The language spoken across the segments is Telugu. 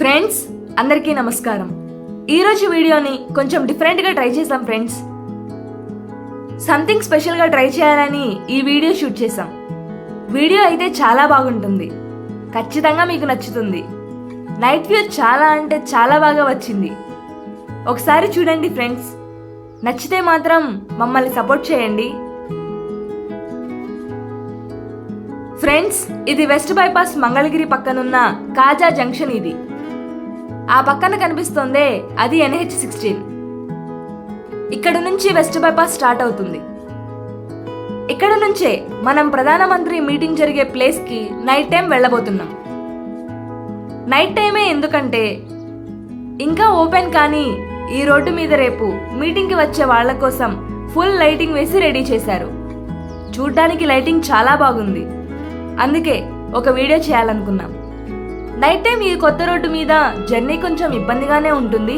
ఫ్రెండ్స్ అందరికీ నమస్కారం. ఈరోజు వీడియోని కొంచెం డిఫరెంట్గా ట్రై చేసాం ఫ్రెండ్స్ సంథింగ్ స్పెషల్గా ట్రై చేయాలని ఈ వీడియో షూట్ చేసాం వీడియో అయితే చాలా బాగుంటుంది. ఖచ్చితంగా మీకు నచ్చుతుంది. నైట్ వ్యూ చాలా అంటే చాలా బాగా వచ్చింది. ఒకసారి చూడండి ఫ్రెండ్స్ నచ్చితే మాత్రం మమ్మల్ని సపోర్ట్ చేయండి. ఫ్రెండ్స్ ఇది వెస్ట్ బైపాస్ మంగళగిరి పక్కనున్న కాజా జంక్షన్ ఇది. ఆ పక్కన కనిపిస్తోందే అది ఎన్హెచ్ సిక్స్టీన్. ఇక్కడ నుంచి వెస్ట్ బైపాస్ స్టార్ట్ అవుతుంది. ఇక్కడ నుంచే మనం ప్రధానమంత్రి మీటింగ్ జరిగే ప్లేస్కి నైట్ టైం వెళ్ళబోతున్నాం. నైట్ టైమే ఎందుకంటే ఇంకా ఓపెన్ కానీ ఈ రోడ్డు మీద రేపు మీటింగ్కి వచ్చే వాళ్ళ కోసం ఫుల్ లైటింగ్ వేసి రెడీ చేశారు. చూడ్డానికి లైటింగ్ చాలా బాగుంది. అందుకే ఒక వీడియో చేయాలనుకున్నాం. నైట్ టైం ఈ కొత్త రోడ్డు మీద జర్నీ కొంచెం ఇబ్బందిగానే ఉంటుంది.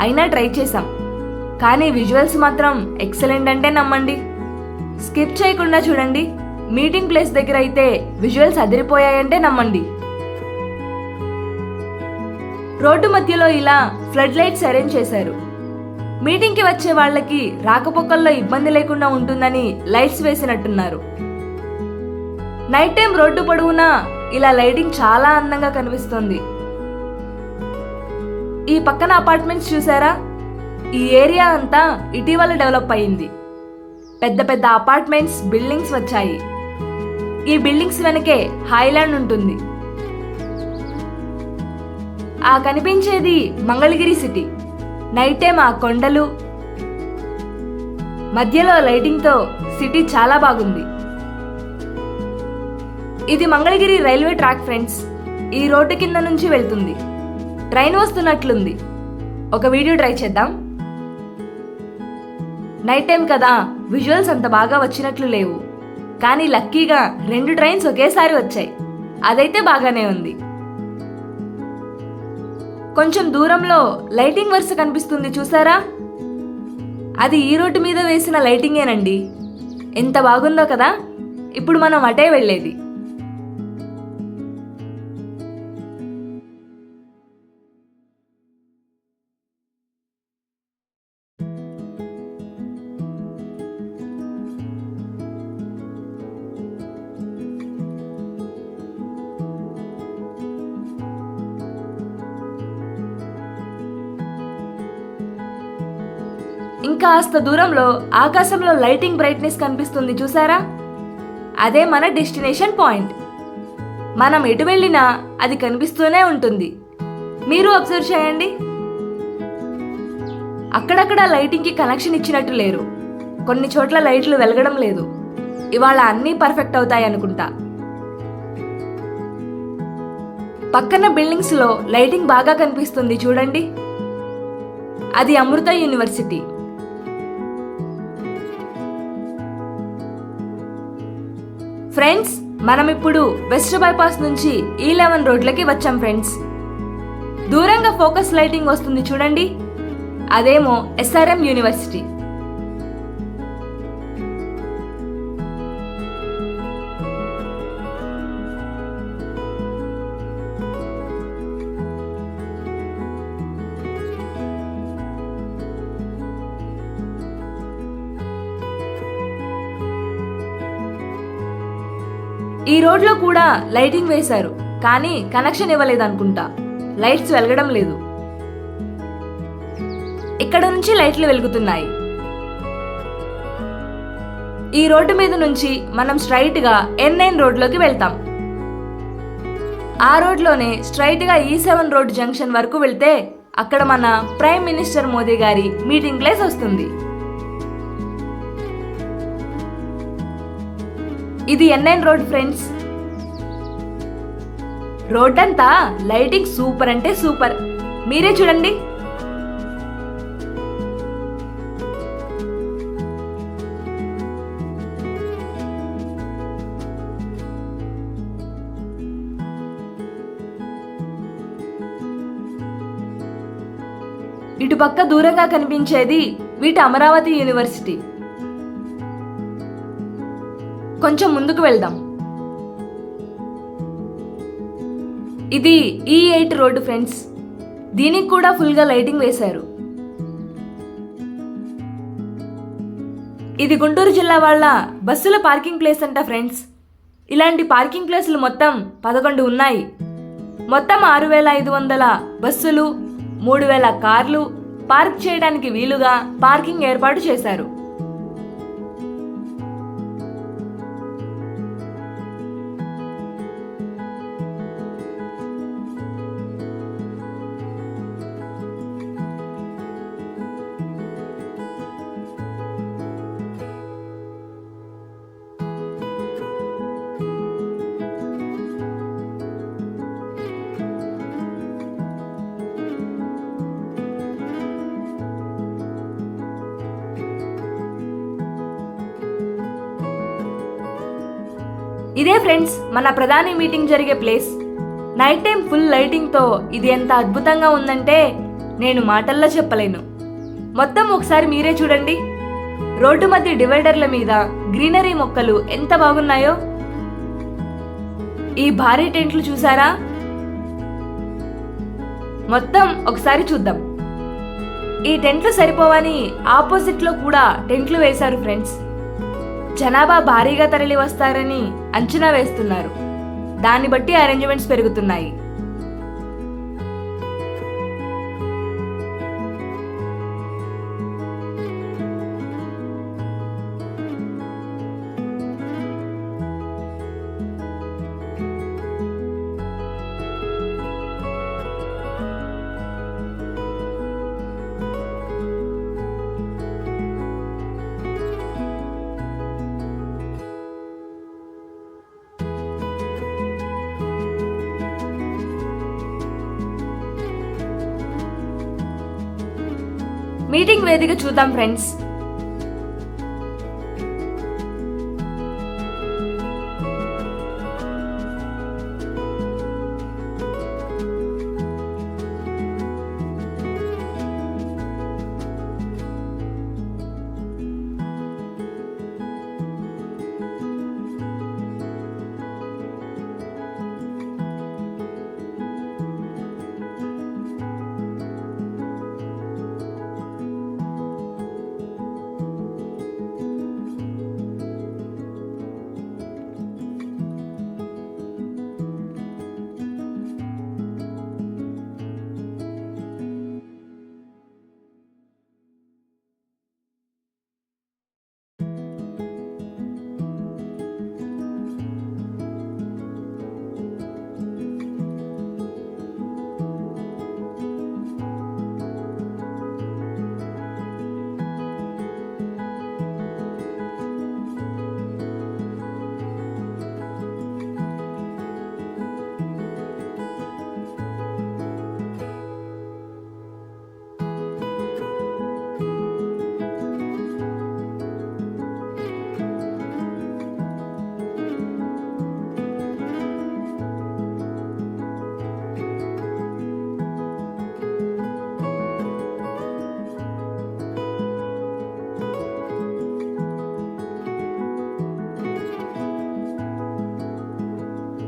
అయినా ట్రై చేశాం. కానీ విజువల్స్ మాత్రం ఎక్సలెంట్ అంటే నమ్మండి. స్కిప్ చేయకుండా చూడండి. మీటింగ్ ప్లేస్ దగ్గర అయితే విజువల్స్ అదిరిపోయాయంటే నమ్మండి. రోడ్డు మధ్యలో ఇలా ఫ్లడ్ లైట్స్ అరేంజ్ చేశారు. మీటింగ్కి వచ్చే వాళ్ళకి రాకపోకల్లో ఇబ్బంది లేకుండా ఉంటుందని లైట్స్ వేసినట్టున్నారు. నైట్ టైం రోడ్డు పొడవునా ఇలా లైటింగ్ చాలా అందంగా కనిపిస్తుంది. ఈ పక్కన అపార్ట్మెంట్స్ చూసారా? ఈ ఏరియా అంతా ఇటీవల డెవలప్ అయింది. పెద్ద పెద్ద అపార్ట్మెంట్స్ బిల్డింగ్స్ వచ్చాయి. ఈ బిల్డింగ్స్ వెనకే హైలాండ్ ఉంటుంది. ఆ కనిపించేది మంగళగిరి సిటీ. నైట్ టైం ఆ కొండలు. మధ్యలో లైటింగ్తో సిటీ చాలా బాగుంది. ఇది మంగళగిరి రైల్వే ట్రాక్ ఫ్రెండ్స్. ఈ రోడ్డు కింద నుంచి వెళ్తుంది. ట్రైన్ వస్తున్నట్లుంది. ఒక వీడియో ట్రై చేద్దాం. నైట్ టైం కదా విజువల్స్ అంత బాగా వచ్చినట్లు లేవు. కానీ లక్కీగా రెండు ట్రైన్స్ ఒకేసారి వచ్చాయి. అదైతే బాగానే ఉంది. కొంచెం దూరంలో లైటింగ్ వరుస కనిపిస్తుంది చూసారా? అది ఈ రోడ్డు మీద వేసిన లైటింగేనండి. ఎంత బాగుందో కదా. ఇప్పుడు మనం అటే వెళ్ళేది. ఇంకాస్త దూరంలో ఆకాశంలో లైటింగ్ బ్రైట్నెస్ కనిపిస్తుంది చూసారా? అదే మన డెస్టినేషన్ పాయింట్. మనం ఎటు వెళ్ళినా అది కనిపిస్తూనే ఉంటుంది. మీరు అబ్జర్వ్ చేయండి. అక్కడక్కడ లైటింగ్కి కనెక్షన్ ఇచ్చినట్టు లేరు. కొన్ని చోట్ల లైట్లు వెలగడం లేదు. ఇవాళ అన్నీ పర్ఫెక్ట్ అవుతాయి అనుకుంటా. పక్కన బిల్డింగ్స్లో లైటింగ్ బాగా కనిపిస్తుంది చూడండి. అది అమృత యూనివర్సిటీ. ఫ్రెండ్స్ మనం ఇప్పుడు వెస్ట్ బైపాస్ నుంచి e ఈ లెవెన్ రోడ్లకి వచ్చాం ఫ్రెండ్స్. దూరంగా ఫోకస్ లైటింగ్ వస్తుంది చూడండి. అదేమో ఎస్ఆర్ఎం యూనివర్సిటీ. ఈ రోడ్లో కూడా లైటింగ్ వేశారు కానీ కనెక్షన్ ఇవ్వలేదనుకుంటా. లైట్స్ వెలగడం లేదు. ఇక్కడ నుంచి లైట్లు వెలుగుతున్నాయి. ఈ రోడ్డు మీద నుంచి మనం స్ట్రైట్గా ఎన్ నైన్ రోడ్లోకి వెళ్తాం. ఆ రోడ్లోనే స్ట్రైట్గా ఈ సెవెన్ రోడ్ జంక్షన్ వరకు వెళ్తే అక్కడ మన ప్రైమ్ మినిస్టర్ మోదీ గారి మీటింగ్ ప్లేస్ వస్తుంది. ఇది ఎన్ఐన్ రోడ్ ఫ్రెండ్స్. రోడ్ అంతా లైటింగ్ సూపర్ అంటే సూపర్. మీరే చూడండి. ఇటుపక్క దూరంగా కనిపించేది వీటి అమరావతి యూనివర్సిటీ. కొంచెం ముందుకు వెళ్దాం. ఇది e ఈ ఎయిట్ రోడ్డు ఫ్రెండ్స్. దీనికి కూడా ఫుల్గా లైటింగ్ వేశారు. ఇది గుంటూరు జిల్లా వాళ్ళ బస్సుల పార్కింగ్ ప్లేస్ అంట ఫ్రెండ్స్. ఇలాంటి పార్కింగ్ ప్లేసులు మొత్తం పదకొండు ఉన్నాయి. మొత్తం ఆరు వేల ఐదు వందల బస్సులు మూడు వేల కార్లు పార్క్ చేయడానికి వీలుగా పార్కింగ్ ఏర్పాటు చేశారు. ఇదే ఫ్రెండ్స్ మన ప్రధాని మీటింగ్ జరిగే ప్లేస్. నైట్ టైం ఫుల్ లైటింగ్తో ఇది ఎంత అద్భుతంగా ఉందంటే నేను మాటల్లో చెప్పలేను. మొత్తం ఒకసారి మీరే చూడండి. రోడ్డు మధ్య డివైడర్ల మీద గ్రీనరీ మొక్కలు ఎంత బాగున్నాయో. ఈ భారీ టెంట్లు చూసారా? మొత్తం ఒకసారి చూద్దాం. ఈ టెంట్లు సరిపోవని ఆపోజిట్లో కూడా టెంట్లు వేశారు ఫ్రెండ్స్. జనాభా భారీగా తరలి వస్తారని అంచనా వేస్తున్నారు. దాన్ని బట్టి అరేంజ్మెంట్స్ పెరుగుతున్నాయి. మీటింగ్ వేదిక చూద్దాం ఫ్రెండ్స్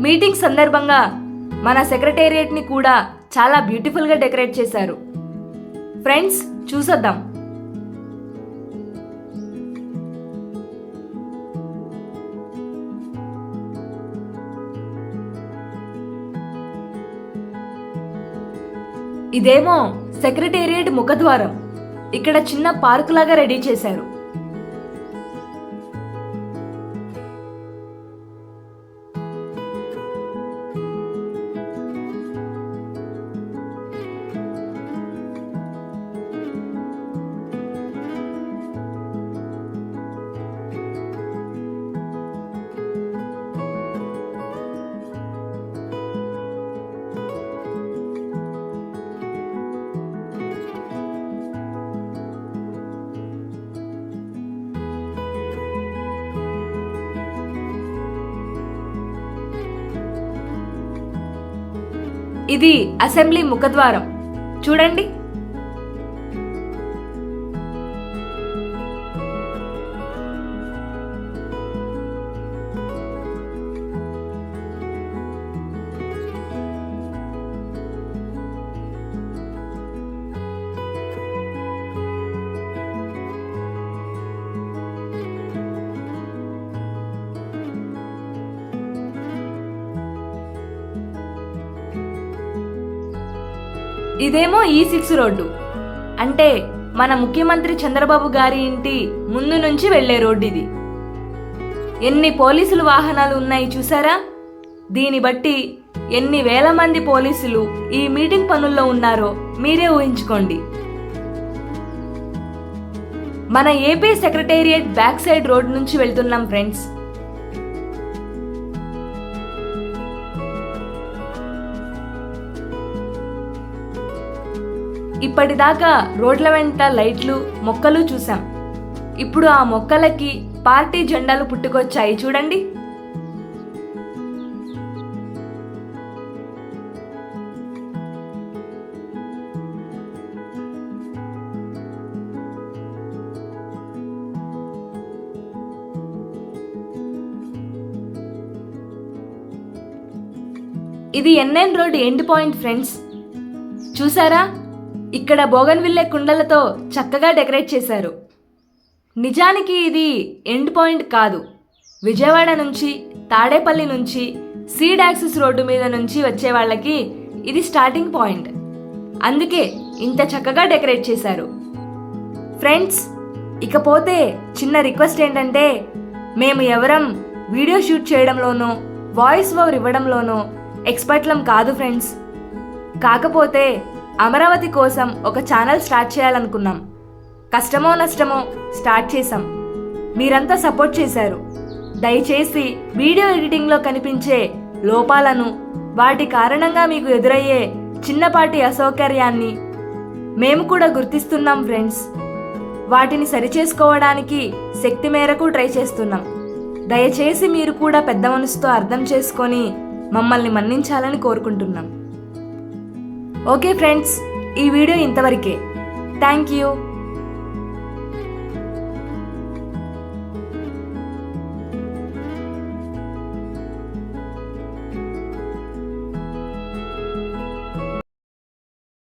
మీటింగ్ సందర్భంగా మన సెక్రటేరియట్ని కూడా చాలా బ్యూటిఫుల్గా డెకరేట్ చేశారు. ఫ్రెండ్స్ చూసొద్దాం. ఇదేమో సెక్రటేరియట్ ముఖద్వారం. ఇక్కడ చిన్న పార్క్ లాగా రెడీ చేశారు. ఇది అసెంబ్లీ ముఖద్వారం. చూడండి. ఇదేమో ఈ సిక్స్ రోడ్డు. అంటే మన ముఖ్యమంత్రి చంద్రబాబు గారి ఇంటి ముందు నుంచి వెళ్ళే రోడ్డు ఇది ఎన్ని పోలీసులు వాహనాలు ఉన్నాయి చూసారా దీన్ని బట్టి ఎన్ని వేల మంది పోలీసులు ఈ మీటింగ్ పనుల్లో ఉన్నారో మీరే ఊహించుకోండి. మన AP secretariat back side road నుంచి వెళ్తున్నాం ఫ్రెండ్స్. ఇప్పటిదాకా రోడ్ల వెంట లైట్లు మొక్కలు చూసాం ఇప్పుడు ఆ మొక్కలకి పార్టీ జెండాలు పుట్టుకొచ్చాయి చూడండి. ఇది NN road end point friends. చూసారా? ఇక్కడ బోగన్విల్లే కుండలతో చక్కగా డెకరేట్ చేశారు. నిజానికి ఇది ఎండ్ పాయింట్ కాదు. విజయవాడ నుంచి తాడేపల్లి నుంచి సీడ్ యాక్సిస్ రోడ్డు మీద నుంచి వచ్చే వాళ్ళకి ఇది స్టార్టింగ్ పాయింట్. అందుకే ఇంత చక్కగా డెకరేట్ చేశారు. ఫ్రెండ్స్ ఇకపోతే చిన్న రిక్వెస్ట్ ఏంటంటే మేము ఎవరం వీడియో షూట్ చేయడంలోనో వాయిస్ ఓవర్ ఇవ్వడంలోనో ఎక్స్పర్ట్లం కాదు ఫ్రెండ్స్. కాకపోతే అమరావతి కోసం ఒక ఛానల్ స్టార్ట్ చేయాలనుకున్నాం. కష్టమో నష్టమో స్టార్ట్ చేశాం. మీరంతా సపోర్ట్ చేశారు. దయచేసి వీడియో ఎడిటింగ్లో కనిపించే లోపాలను వాటి కారణంగా మీకు ఎదురయ్యే చిన్నపాటి అసౌకర్యాన్ని మేము కూడా గుర్తిస్తున్నాం ఫ్రెండ్స్. వాటిని సరిచేసుకోవడానికి శక్తి మేరకు ట్రై చేస్తున్నాం. దయచేసి మీరు కూడా పెద్ద మనసుతో అర్థం చేసుకొని మమ్మల్ని మన్నించాలని కోరుకుంటున్నాం. ఓకే ఫ్రెండ్స్ ఈ వీడియో ఇంతవరకే. Thank you